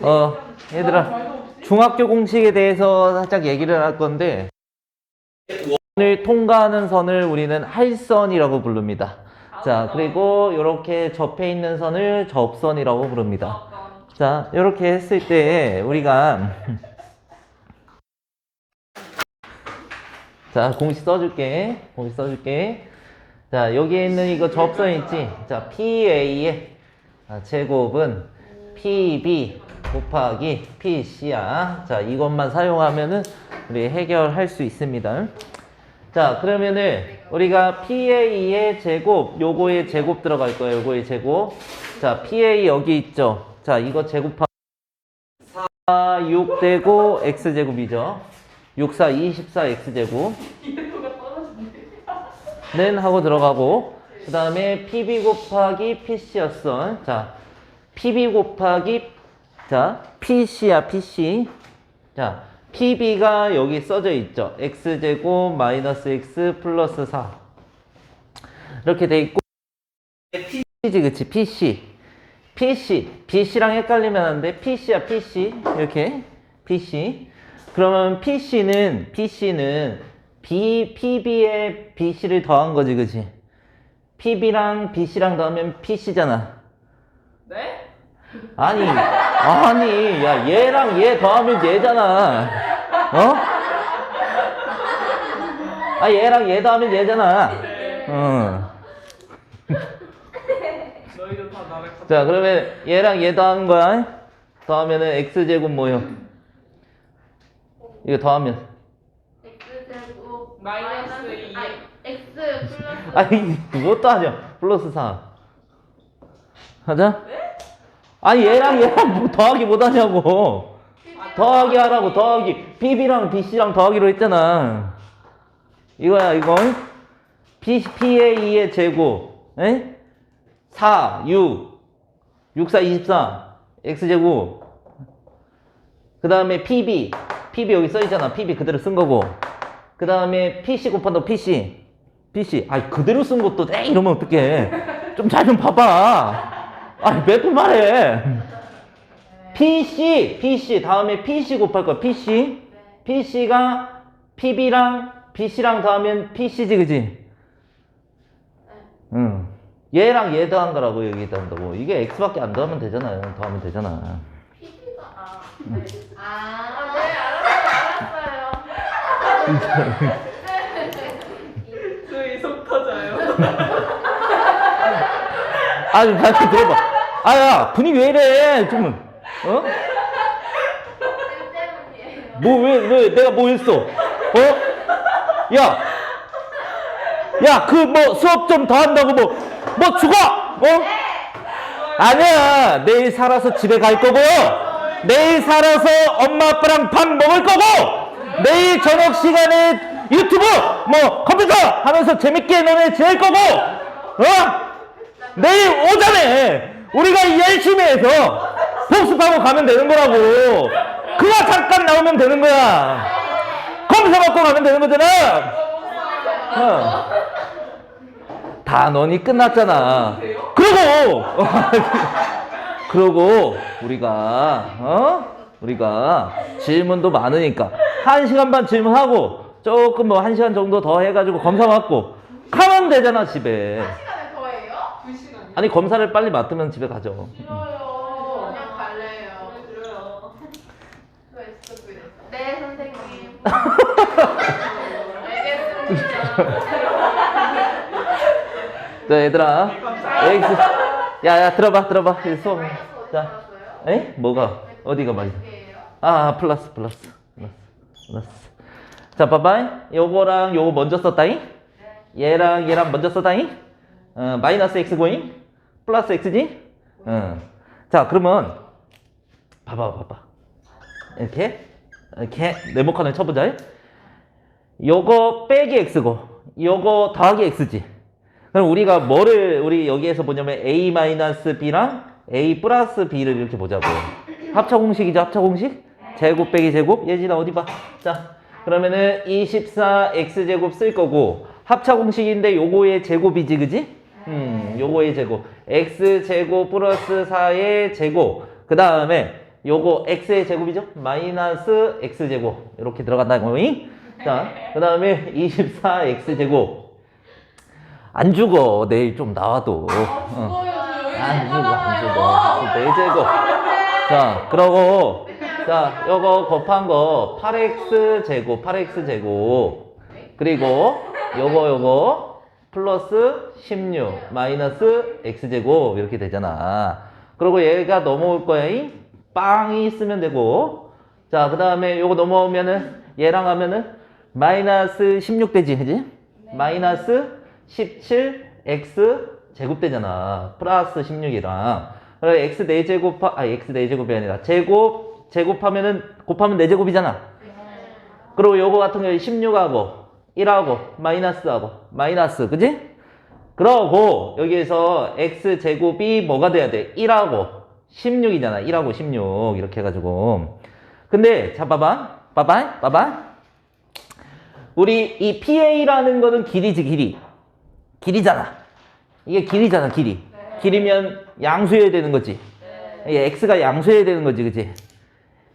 어, 얘들아, 중학교 공식에 대해서 살짝 얘기를 할 건데, 원을 통과하는 선을 우리는 할선이라고 부릅니다. 자, 그리고 이렇게 접해 있는 선을 접선이라고 부릅니다. 자, 이렇게 했을 때 우리가 자, 공식 써줄게. 공식 써줄게. 자, 여기에 있는 이거 접선 있지? 자, PA의 아, 제곱은 PB 곱하기 PC야. 자, 이것만 사용하면은 우리 해결할 수 있습니다. 자, 그러면은 우리가 PA의 제곱, 요거의 제곱 들어갈 거예요. 요거의 제곱. 자, PA 여기 있죠? 자, 이거 제곱하 4, 6 되고 X제곱이죠. 6, 4, 24 X제곱. 는 하고 들어가고 그 다음에 PB 곱하기 PC였어. 자, PB 곱하기 자 PC야 PC. 자, PB가 여기 써져 있죠. X제곱 마이너스 X 플러스 4 이렇게 돼 있고 PC지 그치 PC PC BC랑 헷갈리면 안 돼. PC야 PC 이렇게 PC 그러면 PC는 PC는 B, PB에 BC를 더한 거지, 그치? PB랑 BC랑 더하면 PC잖아. 네? 아니, 아니, 야, 얘랑 얘 더하면 얘잖아. 어? 아, 얘랑 얘 더하면 얘잖아. 어. 자, 그러면 얘랑 얘 더하는 거야. 더하면은 X제곱 뭐요? 이거 더하면. x제곱 마이너스 이. x 플러스 아니 그것도 하죠 플러스 4 하자 아니 얘랑 얘랑 뭐 더하기 못 하냐고. 더하기 하라고 더하기. PB랑 BC랑 더하기로 했잖아. 이거야 이거. P, PA의 제곱. 에? 4 6 6 4 24 X제곱. 그 다음에 PB PB 여기 써있잖아. PB 그대로 쓴 거고. 그 다음에 PC 곱한다 PC PC 아이 그대로 쓴 것도 에 이러면 어떡해? 좀 잘좀 봐봐 아니 몇번 말해 PC PC 다음에 PC 곱할 거야 PC PC가 PB랑 BC랑 더하면 PC지 그지 응 얘랑 얘 더한 거라고 여기 더한다고 이게 X밖에 안 더하면 되잖아요 더하면 되잖아 PP가 아, 아, 아, 네 알았어요 수이 속 터져요. 아좀 다시 들어봐 아야 분위기 왜 이래 좀 어? 뭐왜 왜 내가 뭐 했어? 어? 야, 야 그 뭐 수업 좀 더 한다고 뭐 뭐 죽어? 어? 아니야 내일 살아서 집에 갈 거고 내일 살아서 엄마 아빠랑 밥 먹을 거고 내일 저녁 시간에 유튜브 뭐 컴퓨터 하면서 재밌게 너네 지낼 거고 어? 내일 오전에 우리가 열심히 해서 복습하고 가면 되는 거라고. 그거 잠깐 나오면 되는 거야. 컴퓨터 갖고 가면 되는 거잖아. 어. 단원이 끝났잖아. 그러고, 그러고 우리가 어? 우리가 질문도 많으니까 한 시간 반 질문하고 조금 뭐 한 시간 정도 더 해가지고 검사 받고 가면 되잖아 집에. 시간에 더해요? 두 시간이요. 아니 검사를 빨리 맡으면 집에 가죠. 싫어요. 그냥 갈래요. 저 있어 보이네 네 선생님. 알겠습니다. 자 얘들아. X 야야 들어봐 들어봐. 이 수업. 자. 에? 뭐가? 어디가 많이? 아 플러스 플러스. 플러스 플러스. 자 봐봐 요거랑 요거 먼저 썼다잉? 얘랑 얘랑 먼저 썼다잉? 어, 마이너스 X 고잉 플러스 X지 어. 자 그러면 봐봐 봐봐 이렇게 이렇게 네모칸을 쳐보자 요거 빼기 X고 요거 더하기 X지 그럼 우리가 뭐를 우리 여기에서 보냐면 a 마이너스 b랑 a 플러스 b를 이렇게 보자고. 합차 공식이죠, 합차 공식? 제곱 빼기 제곱. 예진아 어디 봐. 자, 그러면은 24 x 제곱 쓸 거고 합차 공식인데 요거의 제곱이지, 그지? 음, 요거의 제곱. x 제곱 플러스 4의 제곱. 그 다음에 요거 x의 제곱이죠? 마이너스 x제곱. 이렇게 들어간다고잉? 자, 그 다음에 24x 제곱. 안 죽어. 내일 좀 나와도. 어. 안 죽어 안 죽어. 네 제곱. 자 그러고 자 요거 곱한 거 8x 제곱 8x 제곱. 그리고 요거 요거 플러스 16 마이너스 x 제곱 이렇게 되잖아. 그리고 얘가 넘어올 거야 이 빵이 쓰면 되고. 자 그 다음에 요거 넘어오면은 얘랑 하면은 마이너스 16 되지 그지? 마이너스 17x 제곱 되잖아. 플러스 16이랑. 그래 x 4제곱 아 x 4제곱이 아니라 제곱 제곱하면은 곱하면 4제곱이잖아. 그리고 요거 같은 경우에 16하고 1하고 마이너스하고 마이너스 그지? 그러고 여기에서 x 제곱이 뭐가 돼야 돼? 1하고. 16이잖아. 1하고 16 이렇게 해가지고. 근데 자 봐봐. 봐봐. 봐봐. 우리 이 PA라는 거는 길이지 길이. 길이잖아. 이게 길이잖아 길이. 길이면 양수해야 되는 거지. 이게 x가 양수해야 되는 거지 그지?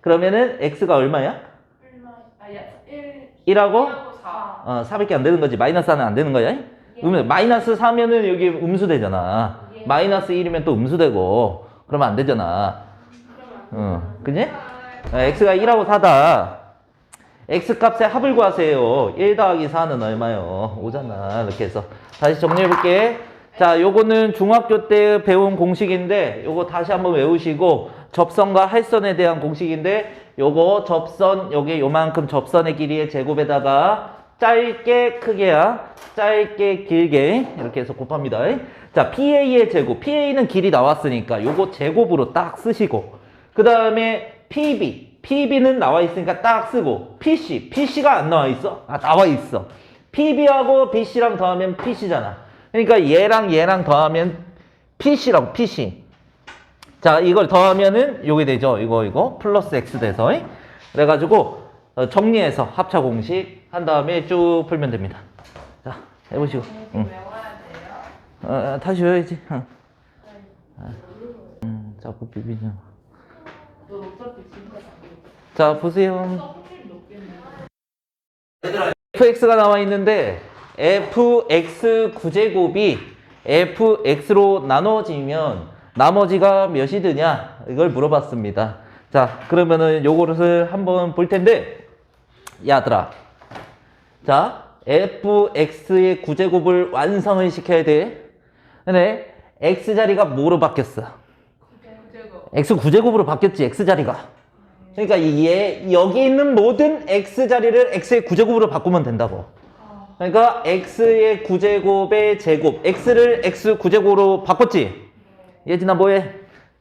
그러면은 x가 얼마야? 1하고 4. 어, 4밖에 안 되는 거지. 마이너스 하는 안 되는 거야? 음, 마이너스 4면은 여기 음수 되잖아. 마이너스 1이면 또 음수 되고. 그러면 안 되잖아. 어, 그지? 어, x가 1하고 4다. x 값의 합을 구하세요. 1 더하기 4는 얼마요? 5잖아. 이렇게 해서. 다시 정리해 볼게. 자, 요거는 중학교 때 배운 공식인데, 요거 다시 한번 외우시고, 접선과 할선에 대한 공식인데, 요거 접선, 요게 요만큼 접선의 길이의 제곱에다가, 짧게 크게야, 짧게 길게, 이렇게 해서 곱합니다. 자, PA의 제곱. PA는 길이 나왔으니까, 요거 제곱으로 딱 쓰시고, 그 다음에 PB. PB는 나와 있으니까 딱 쓰고 PC. PC가 안 나와 있어? 아 나와 있어. PB하고 BC랑 더하면 PC잖아. 그러니까 얘랑 얘랑 더하면 PC라고 PC. 자 이걸 더하면은 요게 되죠. 이거 이거 플러스 X 돼서 그래가지고 어, 정리해서 합차 공식 한 다음에 쭉 풀면 됩니다. 자 해보시고. 응. 어, 어, 다시 외워야지. 응. 음, 자꾸 비비냐. 자 보세요. fx가 나와 있는데 fx 구제곱이 fx로 나눠지면 나머지가 몇이 드냐 이걸 물어봤습니다. 자 그러면은 요거를 한번 볼 텐데 야들아 자 fx의 구제곱을 완성을 시켜야 돼. 근데 x 자리가 뭐로 바뀌었어? x 구제곱으로 바뀌었지 x 자리가. 그러니까 얘 여기 있는 모든 x 자리를 x의 구제곱으로 바꾸면 된다고. 그러니까 x의 구제곱의 제곱, x를 x 구제곱으로 바꿨지. 예진아 뭐해?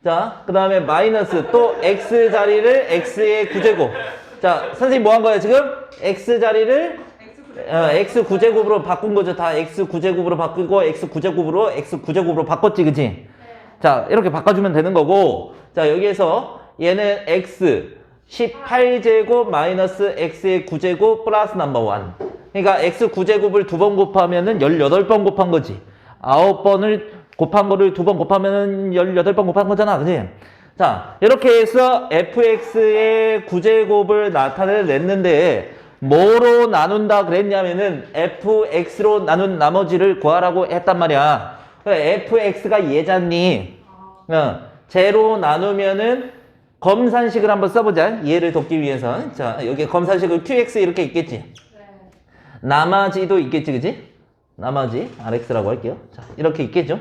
자, 그 다음에 마이너스 또 x 자리를 x의 구제곱. 자, 선생님 뭐 한 거야 지금? x 자리를 어, x 구제곱으로 바꾼 거죠. 다 x 구제곱으로 바꾸고 x 구제곱으로 x 구제곱으로 바꿨지, 그치? 자, 이렇게 바꿔주면 되는 거고, 자, 여기에서 얘는 x 18제곱 마이너스 x의 9제곱 플러스 넘버 1. 그러니까 x 9제곱을 두 번 곱하면은 18번 곱한 거지. 9번을 곱한 거를 두 번 곱하면은 18번 곱한 거잖아. 그지? 자, 이렇게 해서 fx의 9제곱을 나타내냈는데 뭐로 나눈다 그랬냐면은 fx로 나눈 나머지를 구하라고 했단 말이야. fx가 얘잖니. 어, 제로 나누면은 검산식을 한번 써보자. 이해를 돕기 위해서. 자, 여기 검산식을 qx 이렇게 있겠지. 나머지도 있겠지, 그지? 나머지 rx라고 할게요. 자, 이렇게 있겠죠?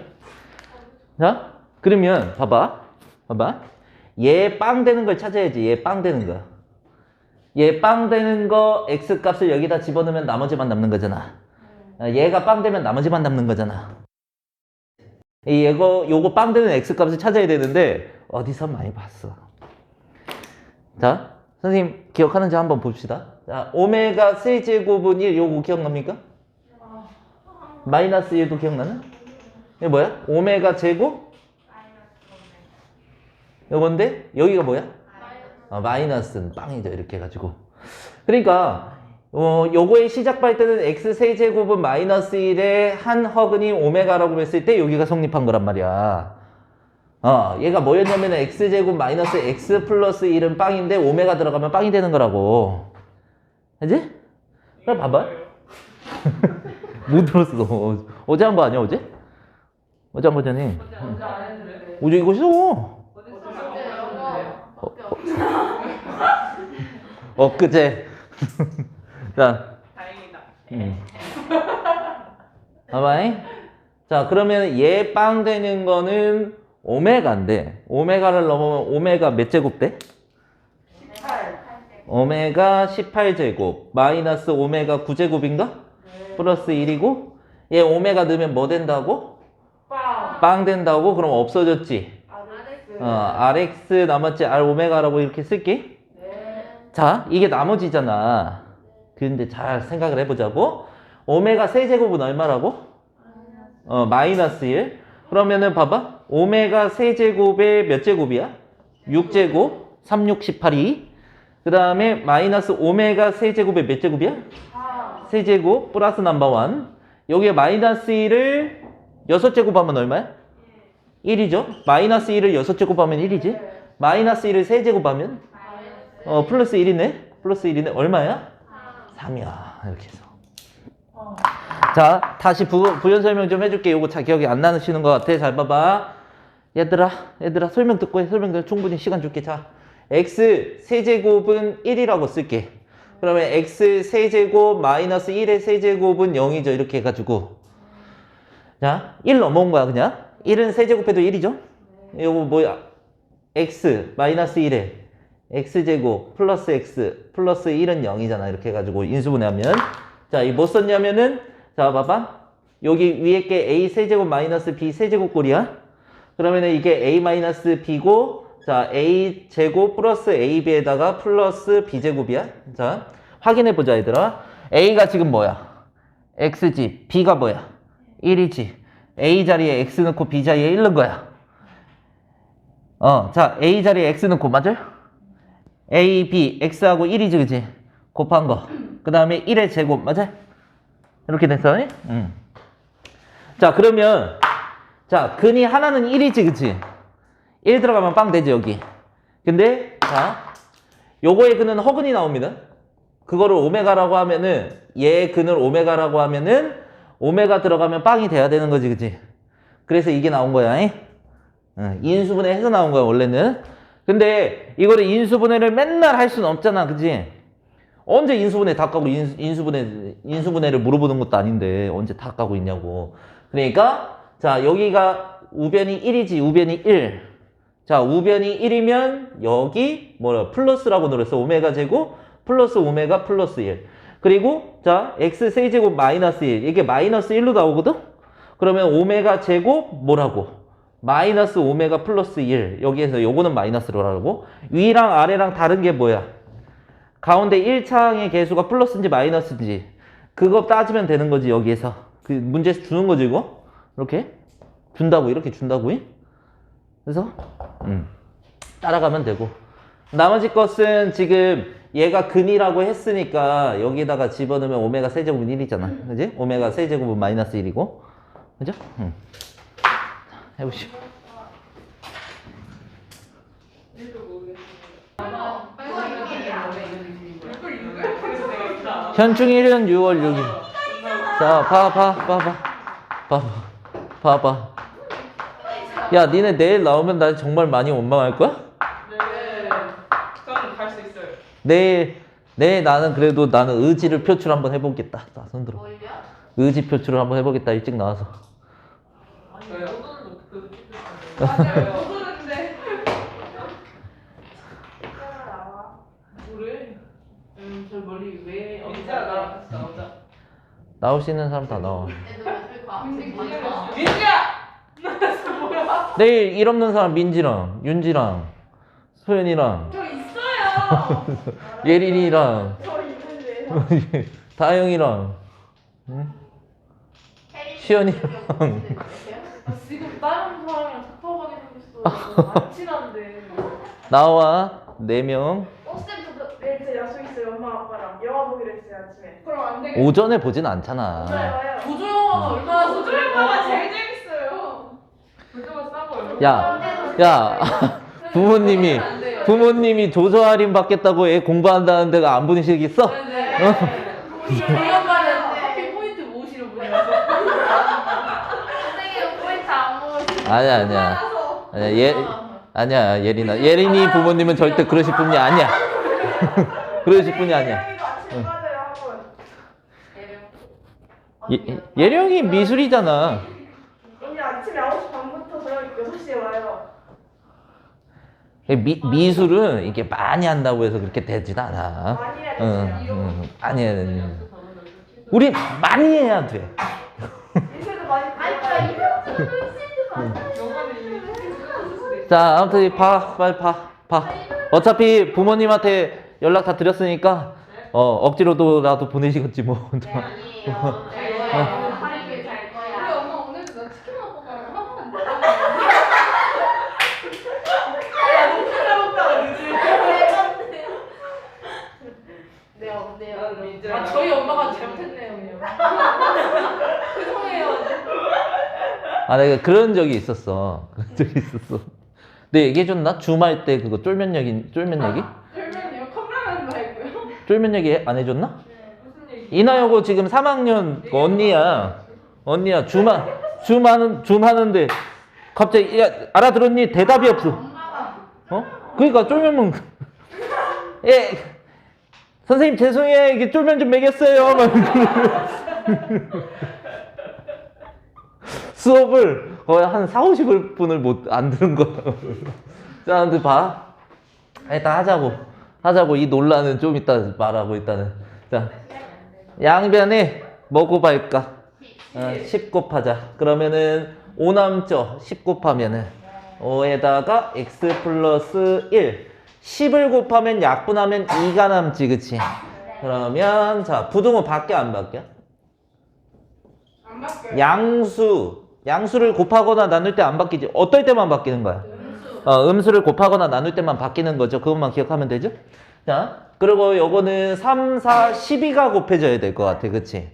자, 그러면 봐봐. 봐봐. 얘 빵 되는 걸 찾아야지. 얘 빵 되는 거. 얘 빵 되는 거 x 값을 여기다 집어넣으면 나머지만 남는 거잖아. 아, 얘가 빵 되면 나머지만 남는 거잖아. 이 이거 요거 빵 되는 x 값을 찾아야 되는데 어디서 많이 봤어. 자, 선생님 기억하는지 한번 봅시다. 자, 오메가 세제곱은 1 요거 기억납니까? 마이너스 1도 기억나나? 이게 뭐야? 오메가 제곱? 요건데 여기가 뭐야? 아, 마이너스는 빵이죠. 이렇게 해가지고. 그러니까 어, 요거의 시작할 때는 x 세제곱은 마이너스 1의 한 허근이 오메가라고 했을 때 여기가 성립한 거란 말이야. 어, 얘가 뭐였냐면 x제곱 마이너스 x 플러스 1은 빵인데 오메가 들어가면 빵이 되는 거라고. 알지? 그래 봐봐. 못 들었어. 어제 한 거 아니야 어제? 어제 안 했는데. 어제 이거. 밖에 없어. 엊그제. 자, 다행이다. 음. 봐봐잉. 자, 그러면 얘 빵 되는 거는 오메가인데, 오메가를 넘으면 오메가 몇 제곱 돼? 18. 오메가 18제곱, 마이너스 오메가 9제곱인가? 플러스 1이고, 얘 오메가 넣으면 뭐 된다고? 빵. 빵 된다고? 그럼 없어졌지? 어, RX 나머지 R 오메가라고 이렇게 쓸게. 네. 자, 이게 나머지잖아. 근데 잘 생각을 해보자고. 오메가 세제곱은 얼마라고? 어, 마이너스 1. 그러면은 봐봐. 오메가 세제곱의 몇 제곱이야? 6제곱. 3, 6, 18이. 그 다음에 마이너스 오메가 세제곱의 몇 제곱이야? 세제곱 플러스 넘버 원. 여기에 마이너스 1을 6제곱 하면 얼마야? 1이죠. 마이너스 1을 6제곱 하면 1이지. 마이너스 1을 세제곱 하면 어, 플러스 1이네? 플러스 1이네? 얼마야? 3이야. 이렇게 해서. 자, 다시 부, 부연 설명 좀 해줄게. 요거 잘 기억이 안 나시는 것 같아. 잘 봐봐. 얘들아, 얘들아, 설명 듣고 해. 설명 듣고 충분히 시간 줄게. 자, x 세제곱은 1이라고 쓸게. 그러면 x 세제곱 마이너스 1의 세제곱은 0이죠. 이렇게 해가지고. 자, 1 넘어온 거야, 그냥. 1은 세제곱해도 1이죠? 요거 뭐야? x 마이너스 1에 x제곱 플러스 x 플러스 1은 0이잖아. 이렇게 해가지고 인수분해하면. 자 이 뭐 썼냐면은 자 봐봐. 여기 위에 게 a 세제곱 마이너스 b 세제곱 꼴이야. 그러면은 이게 a 마이너스 b고 자 a 제곱 플러스 ab에다가 플러스 b제곱이야. 자 확인해 보자 얘들아. A가 지금 뭐야? X지. B가 뭐야 1이지 a 자리에 x 넣고 b 자리에 1 넣은 거야 어, 자, A 자리에 X 넣고, 맞아요? A, B, X하고 1이지, 그지? 곱한 거. 그 다음에 1의 제곱, 맞아요? 이렇게 됐어, 응. 자, 그러면, 자, 근이 하나는 1이지, 그지? 1 들어가면 빵 되지, 여기. 근데, 자, 요거의 근은 허근이 나옵니다. 그거를 오메가라고 하면은, 얘 근을 오메가라고 하면은, 오메가 들어가면 빵이 돼야 되는 거지, 그지? 그래서 이게 나온 거야, 잉? 응, 인수분해 해서 나온 거야 원래는. 근데 이거를 인수분해를 맨날 할 수는 없잖아 그지 언제 인수분해 다 까고 인수, 인수 분해 인수분해를 물어보는 것도 아닌데 언제 다 까고 있냐고. 그러니까 자 여기가 우변이 1이지 우변이 1 자 우변이 1이면 여기 뭐야 플러스라고 늘었어 오메가 제곱 플러스 오메가 플러스 1 그리고 자 x 세제곱 마이너스 1 이게 마이너스 1로 나오거든? 그러면 오메가 제곱 뭐라고? 마이너스 오메가 플러스 1 여기에서 요거는 마이너스로 하고. 위랑 아래랑 다른 게 뭐야? 가운데 1창의 개수가 플러스인지 마이너스인지. 그거 따지면 되는 거지 여기에서. 그 문제에서 주는 거지 이거? 이렇게? 준다고 이렇게 준다고? 그래서 음 따라가면 되고. 나머지 것은 지금 얘가 근이라고 했으니까 여기다가 집어넣으면 오메가 세제곱은 1이잖아 그지 오메가 세제곱은 마이너스 1이고 그죠 음. 해보시오. 현충일은 6월 6일. 자, 봐, 봐, 봐, 봐. 봐, 봐, 봐. 야, 니네 내일 나오면 나 정말 많이 원망할 거야? 네. 수 있어요. 내일, 내일 나는 그래도 나는 의지를 표출 한번 해보겠다. 자, 손 들어. 뭘요? 의지 표출을 한번 해보겠다. 일찍 나와서. 저요. 맞아요. 오는데. 뭐래? 음, 저 멀리 왜? 민지야 나랑 같이 나오자. 나올 수 있는 사람 다 나와. 왜 많아? 민지야! 나서 뭐야? 내일 일 없는 사람 민지랑, 윤지랑, 소연이랑. 예린이랑, 저 있는데. 다영이랑, 응? 시연이랑. 아, 지금 다른 사람이랑 카톡하게 생겼어. 안 친한데. 나와 네 명. 쌤 저도 내일 제 약속 있어요 엄마 아빠랑 영화 보기로 했어요 아침에 그럼 안 되겠다. 오전에 보진 않잖아. 조조 영화가 얼마나 조조 영화가 제일 재밌어요. 조조가 싸고요. 야, 야, 부모님이, 부모님이 조서 할인 받겠다고 애 공부한다는 데가 안 보내시겠어? 네. 어? 저희 엄마는 커피 포인트 모으시는 분이라서. 선생님 포인트 안 모으시고. 아니야, 아니야. 아니야, 예, 아니야, 예린아. 예린이 부모님은 절대 그러실 분이 아니야. 그러실 분이 아니야. 예령이도 아침에 빠져요 학원. 예, 예령이 미술이잖아. 언니 아침에 9시 반부터 저녁 6시에 와요. 미, 미술은 이게 많이 한다고 해서 그렇게 되진 않아. 많이 해야 응. 응, 많이 해야 돼. 우리 많이 해야 돼. 맞아요. 자, 아무튼 봐, 빨리 봐, 봐. 어차피 부모님한테 연락 다 드렸으니까 어, 억지로도라도 보내시겠지 뭐. 네, 아니에요. 잘 거야. 하루종일 잘 우리 거야. 엄마 오늘도 나 치킨 먹고 가면 한 번도 안 먹어. 네, 없네요. 아, 엄마가 잘못했네요, 그냥. 죄송해요. 아, 내가 그런 적이 있었어. 그런 적이 있었어. 내 얘기해줬나? 주말 때 그거 쫄면 얘기, 쫄면 얘기? 별명이요? 컵라면 말고요. 쫄면 얘기 안 해줬나? 무슨 얘기? 이나여고 지금 3학년 그 언니야. 언니야. 주만은, 줌 하는데 갑자기, 야, 알아들었니? 대답이 없어. 어? 그러니까 쫄면 먹 예. 선생님 죄송해요. 이게 쫄면 좀 먹였어요. 수업을 거의 한 4, 50분을 못 안 들은 거야. 자, 근데 봐. 일단 하자고. 하자고. 이 논란은 좀 이따 말하고 일단은. 자. 양변에 뭐 곱할까? 어, 10 곱하자. 그러면은 5 남죠? 10 곱하면은 5에다가 x 플러스 1 10을 곱하면 약분하면 2가 남지 그치? 그러면 자 부등호 밖에 안 바뀌어? 안 바뀌어요. 양수 양수를 곱하거나 나눌 때 안 바뀌지 어떨 때만 바뀌는 거야? 음수. 어, 음수를 곱하거나 나눌 때만 바뀌는 거죠. 그것만 기억하면 되죠? 자, 그리고 요거는 3, 4, 12가 곱해져야 될 것 같아. 그치?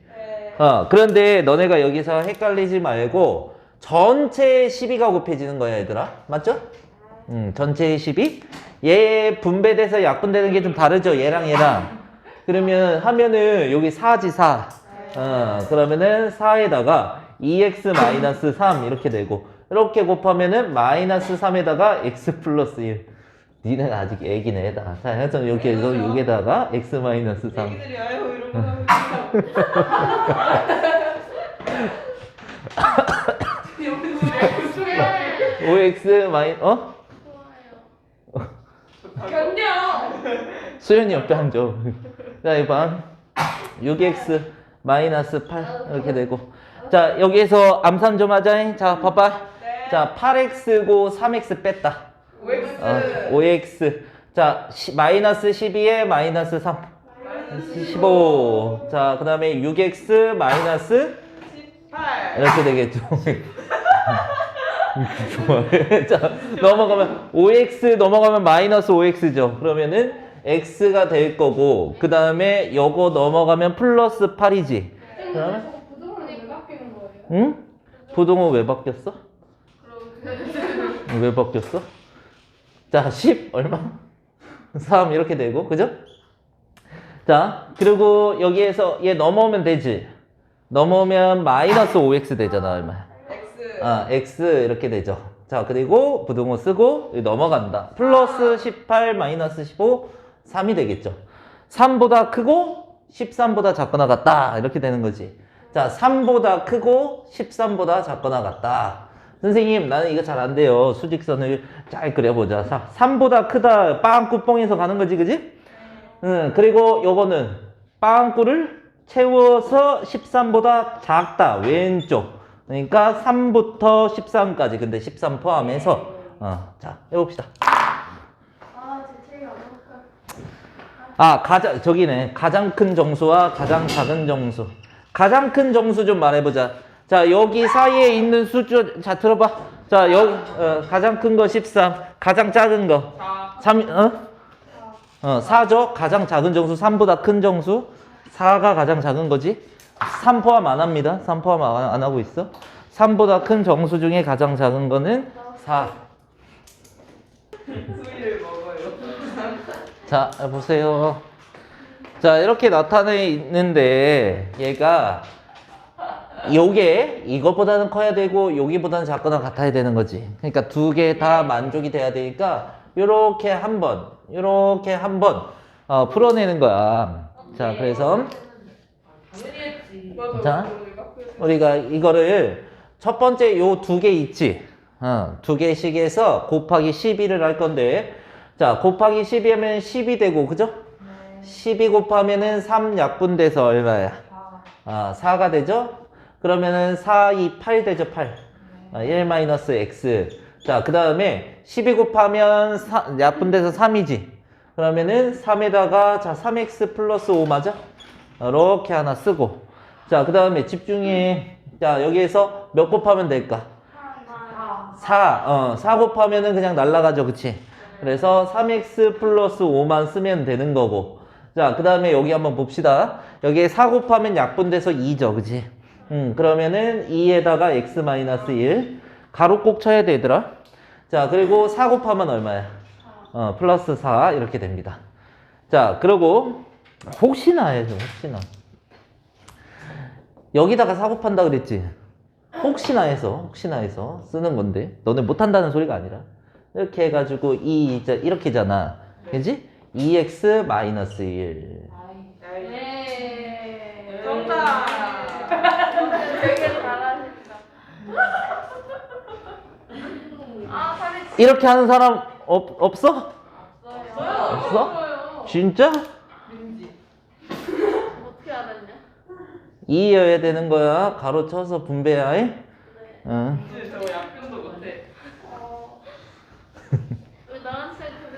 어, 그런데 너네가 여기서 헷갈리지 말고 전체에 12가 곱해지는 거야, 얘들아. 맞죠? 음, 전체에 12. 얘 분배돼서 약분되는 게 좀 다르죠? 얘랑 얘랑. 그러면 하면은 여기 4지 4. 어, 그러면은 4에다가 2x-3 이렇게 되고 이렇게 곱하면은 마이너스 3에다가 x 플러스 1. 니네가 아직 애기네 다. 자, 해서 이렇게 해서 여기다가 x 마이너스 3. 애기들이 아유 이런 거 하면 진짜. 5x 마이 어? 수연이 옆에 앉아. 자, 이번 6x 마이너스 8 이렇게 되고. 자, 여기에서 암산 좀 하자. 자, 봐봐. 자, 8x고 3x 뺐다. OX. 어, 5x. 자, 시- 마이너스 12에 마이너스 3. 15. 자, 그 다음에 6x 마이너스 18. 이렇게 되겠죠. 좋아해. 자, 넘어가면 5x 넘어가면 마이너스 5x죠. 그러면은 x가 될 거고 그 다음에 요거 넘어가면 플러스 8이지. 그다음에 저거 부동은 왜 바뀌는 거예요? 응? 부동호 왜 바뀌었어? 왜 바뀌었어? 자, 10 얼마? 3 이렇게 되고 그죠? 자, 그리고 여기에서 얘 넘어오면 되지. 넘어오면 마이너스 5x 되잖아, 얼마? X. 아, x 이렇게 되죠. 자, 그리고 부등호 쓰고 넘어간다. 플러스 18 마이너스 15 3이 되겠죠. 3보다 크고 13보다 작거나 같다. 이렇게 되는 거지. 자, 3보다 크고 13보다 작거나 같다. 선생님, 나는 이거 잘 안 돼요. 수직선을 잘 그려보자. 자, 3보다 크다. 빵꾸뽕에서 가는 거지, 그지? 응, 그리고 요거는 빵꾸를 채워서 13보다 작다. 왼쪽. 그러니까 3부터 13까지. 근데 13 포함해서. 어, 자, 해봅시다. 아, 제 책이 안 나올까? 아, 가장, 저기네. 가장 큰 정수와 가장 작은 정수. 가장 큰 정수 좀 말해보자. 자, 여기 사이에 있는 수주, 자, 들어봐. 자, 여기, 어, 가장 큰 거 13. 가장 작은 거. 4. 3, 어? 어, 4죠? 가장 작은 정수, 3보다 큰 정수. 4가 가장 작은 거지. 3 포함 안 합니다. 3 포함 안, 안 하고 있어. 3보다 큰 정수 중에 가장 작은 거는 4. 자, 보세요. 자, 이렇게 나타내 있는데 얘가 요게 이것보다는 커야 되고 여기보다는 작거나 같아야 되는 거지. 그러니까 두 개 다 만족이 돼야 되니까 요렇게 한 번, 요렇게 한번 어, 풀어내는 거야. 자, 그래서. 자. 우리가 이거를 첫 번째 요 두 개 있지. 어, 두 개씩에서 곱하기 12를 할 건데 자, 곱하기 12 하면 10이 되고 그죠? 12 곱하면은 3 약분돼서 얼마야? 아, 4가 되죠? 그러면은 4, 2, 8 되죠, 8. 아, 1 마이너스 x. 자, 그 다음에 12 곱하면 4, 약분돼서 3이지. 그러면은 3에다가 자, 3x 플러스 5 맞아? 이렇게 하나 쓰고. 자, 그 다음에 집중해. 자, 여기에서 몇 곱하면 될까? 4. 어, 4 곱하면은 그냥 날라가죠, 그치? 그래서 3x 플러스 5만 쓰면 되는 거고. 자, 그 다음에 여기 한번 봅시다. 여기에 4 곱하면 약분돼서 2죠, 그치? 음, 그러면은 2에다가 x 마이너스 1. 가로 꼭 쳐야 되더라. 자, 그리고 4 곱하면 얼마야? 어, 플러스 4. 이렇게 됩니다. 자, 그리고 혹시나 해야죠, 혹시나. 여기다가 4 곱한다 그랬지? 혹시나 해서, 혹시나 해서 쓰는 건데. 너네 못한다는 소리가 아니라. 이렇게 해가지고 2, 이렇게잖아. 그지? 2x 마이너스 1. 네. 정답. 되게 잘하신다. 아, 사진 이렇게 하는 사람 없, 없어? 저요. 없어? 진짜? 어떻게 알았냐? 2여야 되는 거야. 가로 쳐서 분배해야 해. 응. 저거 약분도 못해. 어. 왜 나한테 그래?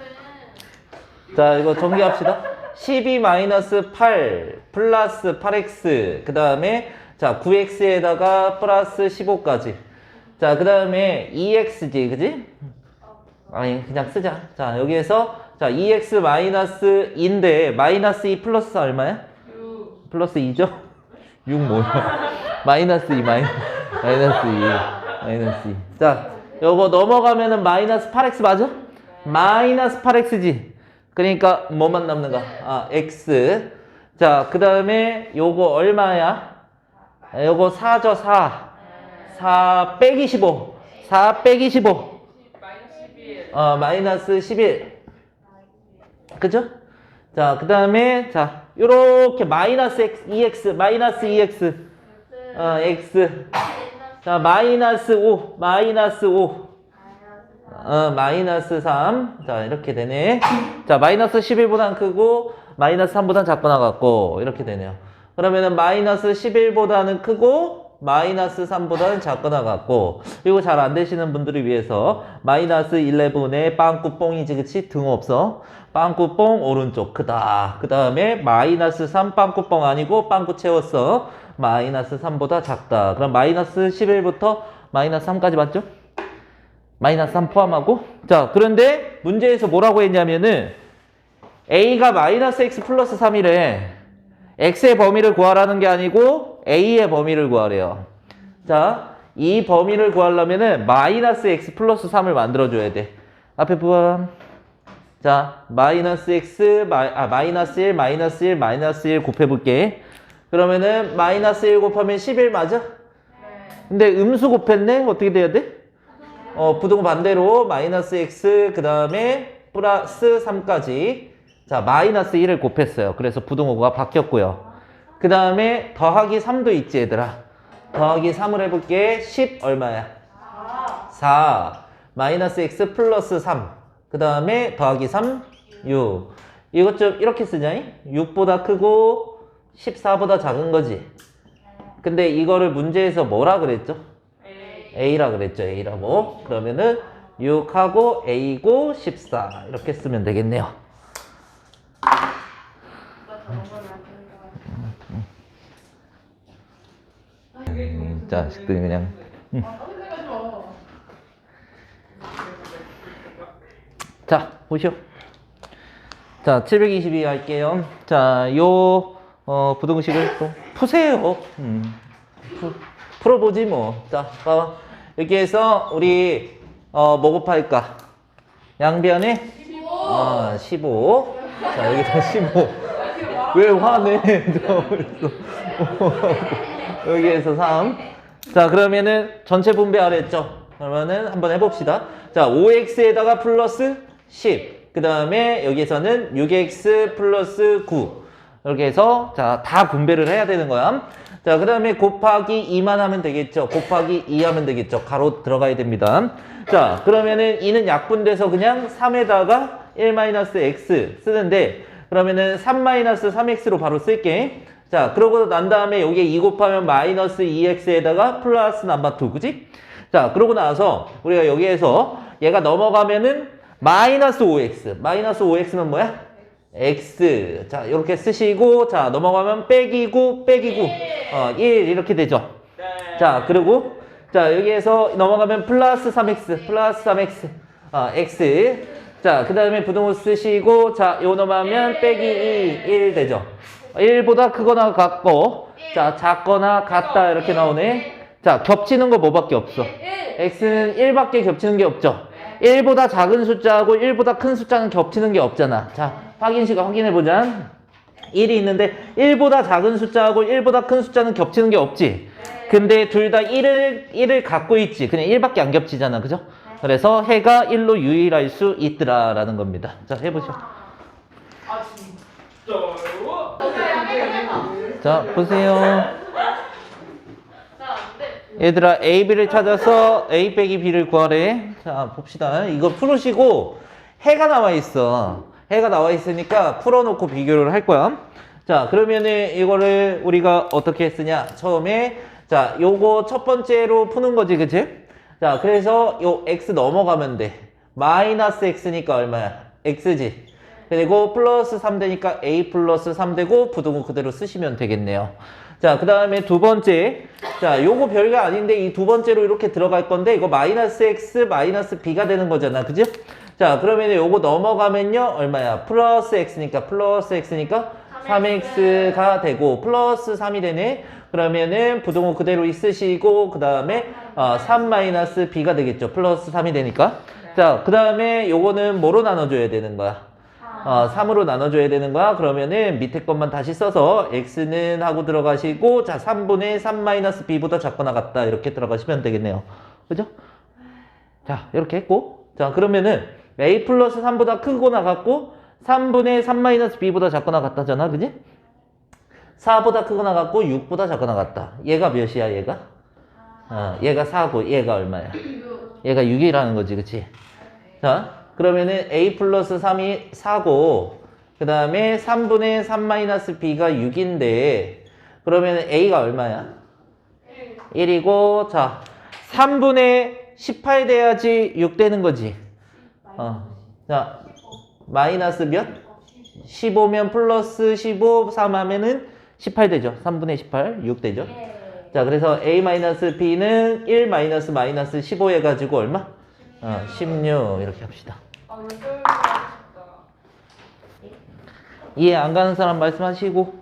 자, 이거 정리합시다. 12 마이너스 8 플러스 8x. 그 다음에 자, 9x에다가 플러스 15까지. 자, 그 다음에 2x지, 그지? 아니, 그냥 쓰자. 자, 여기에서 자, 2x 마이너스 2인데 마이너스 2 플러스 얼마야? 플러스 2죠? 6 뭐야? 마이너스 2 마이, 마이너스 2 마이너스 2자 요거 넘어가면은 마이너스 8x 맞아? 마이너스 8x지 그러니까 뭐만 남는가? 아 x 자 그 다음에 요거 얼마야? 아, 요거 4죠 4 4 빼기 15 4 빼기 15 마이너스 11. 어, 마이너스 11. 그죠? 자, 그 다음에, 자, 요렇게 마이너스 x, 2x, 마이너스 2x, 어, x. 자, 마이너스 5, 마이너스 5, 어, 마이너스 3. 자, 이렇게 되네. 자, 마이너스 11보단 크고, 마이너스 3보단 작거나 같고, 이렇게 되네요. 그러면은 마이너스 11보다는 크고, 마이너스 3보다는 작거나 같고, 그리고 잘안 되시는 분들을 위해서, 마이너스 11에 빵꾸 뽕이지, 그치? 등 없어. 빵꾸 뽕 오른쪽 크다. 그 다음에 마이너스 3 빵꾸 뽕 아니고 빵꾸 채웠어. 마이너스 3보다 작다. 그럼 마이너스 11부터 마이너스 3까지 맞죠? 마이너스 3 포함하고. 자 그런데 문제에서 뭐라고 했냐면은 a가 마이너스 x 플러스 3이래. X의 범위를 구하라는 게 아니고 a의 범위를 구하래요. 자 이 범위를 구하려면은 마이너스 x 플러스 3을 만들어줘야 돼. 앞에 부함 자 마이너스 x 마, 아, 마이너스 1 마이너스 1 마이너스 1 곱해볼게. 그러면은 마이너스 1 곱하면 11 맞아? 근데 음수 곱했네? 어떻게 돼야 돼? 어, 부등 반대로 마이너스 x 그 다음에 플러스 3까지 자 마이너스 1을 곱했어요. 그래서 부등호가 바뀌었고요. 그 다음에 더하기 3도 있지 얘들아. 더하기 3을 해볼게. 10 얼마야? 4 마이너스 x 플러스 3. 그 다음에 더하기 3 6. 이것 좀 이렇게 쓰자니? 6보다 크고 14보다 작은 거지. 근데 이거를 문제에서 뭐라 그랬죠? A라 그랬죠. A라고. 그러면은 6하고 A고 14 이렇게 쓰면 되겠네요. 음, 자식들이 그냥 음. 자 보시오. 자 722 할게요. 자 요 어, 부등식을 또 푸세요. 음. 푸, 풀어보지 뭐. 자, 봐봐. 여기에서 우리 어, 뭐 곱할까? 양변에 아, 15. 자, 여기다 15. 왜 화내? 여기에서 3. 자, 그러면은 전체 분배하랬죠? 그러면은 한번 해봅시다. 자, 5x에다가 플러스 10. 그 다음에 여기에서는 6x 플러스 9. 이렇게 해서 자, 다 분배를 해야 되는 거야. 자, 그 다음에 곱하기 2만 하면 되겠죠. 곱하기 2 하면 되겠죠. 가로 들어가야 됩니다. 자, 그러면은 2는 약분돼서 그냥 3에다가 1-x 쓰는데 그러면은 3-3x로 바로 쓸게. 자, 그러고 난 다음에 여기에 2 곱하면 마이너스 2x에다가 플러스 남바 2, 그지? 자, 그러고 나서 우리가 여기에서 얘가 넘어가면은 마이너스 5x. 마이너스 5x는 뭐야? X. 자, 이렇게 쓰시고, 자, 넘어가면 빼기고, 빼기고, 어, 1 이렇게 되죠. 자, 그리고, 자, 여기에서 넘어가면 플러스 3x, 플러스 3x, 어, x. 자, 그 다음에 부등호 쓰시고, 자, 요 넘어가면 빼기 2, 1 되죠. 1보다 크거나 같고, 자, 작거나 같다, 이렇게 나오네. 자, 겹치는 거 뭐밖에 없어? x는 1밖에 겹치는 게 없죠. 1보다 작은 숫자하고 1보다 큰 숫자는 겹치는 게 없잖아. 자, 확인식 확인해 보자. 1이 있는데 1보다 작은 숫자하고 1보다 큰 숫자는 겹치는 게 없지. 근데 둘 다 1을 1을 갖고 있지. 그냥 1밖에 안 겹치잖아. 그죠? 그래서 해가 1로 유일할 수 있더라라는 겁니다. 자, 해 보죠. 아 진짜요? 자, 보세요. 얘들아 A, B를 찾아서 A 빼기 B를 구하래. 자 봅시다. 이거 풀으시고 해가 나와 있어. 해가 나와 있으니까 풀어놓고 비교를 할 거야. 자 그러면은 이거를 우리가 어떻게 쓰냐? 처음에 자 요거 첫 번째로 푸는 거지, 그치? 자 그래서 요 x 넘어가면 돼. 마이너스 x니까 얼마야? x지. 그리고 플러스 3 되니까 a 플러스 3 되고 부등호 그대로 쓰시면 되겠네요. 자, 그 다음에 두 번째. 자, 요거 별거 아닌데 이 두 번째로 이렇게 들어갈 건데 이거 마이너스 x 마이너스 b가 되는 거잖아. 그죠? 자, 그러면 요거 넘어가면요. 얼마야? 플러스 x니까 플러스 x니까 3x가 되고 플러스 3이 되네. 그러면은 부등호 그대로 있으시고 그 다음에 어, 3 마이너스 b가 되겠죠. 플러스 3이 되니까. 자, 그 다음에 요거는 뭐로 나눠줘야 되는 거야? 어, 3으로 나눠줘야 되는 거야. 그러면은 밑에 것만 다시 써서 x는 하고 들어가시고 자 3분의 3 마이너스 b보다 작거나 같다 이렇게 들어가시면 되겠네요. 그죠? 자 이렇게 했고 자 그러면은 a 플러스 3보다 크거나 같고 3분의 3 마이너스 b보다 작거나 같다잖아. 그지? 4보다 크거나 같고 6보다 작거나 같다. 얘가 몇이야 얘가? 어, 얘가 4고 얘가 얼마야? 얘가 6이라는 거지 그치? 자 그러면은 a 플러스 3이 4고 그 다음에 3분의 3 마이너스 b가 6인데 그러면 a가 얼마야? 1이고 자 3분의 18 돼야지 6 되는 거지 어. 자 마이너스 몇? 15면 플러스 15 3 하면은 18 되죠? 3분의 18 6 되죠? 자 그래서 a 마이너스 b는 1 마이너스 마이너스 15 해가지고 얼마? 어, 16 이렇게 합시다. 싶다. 이해 안 가는 사람 말씀하시고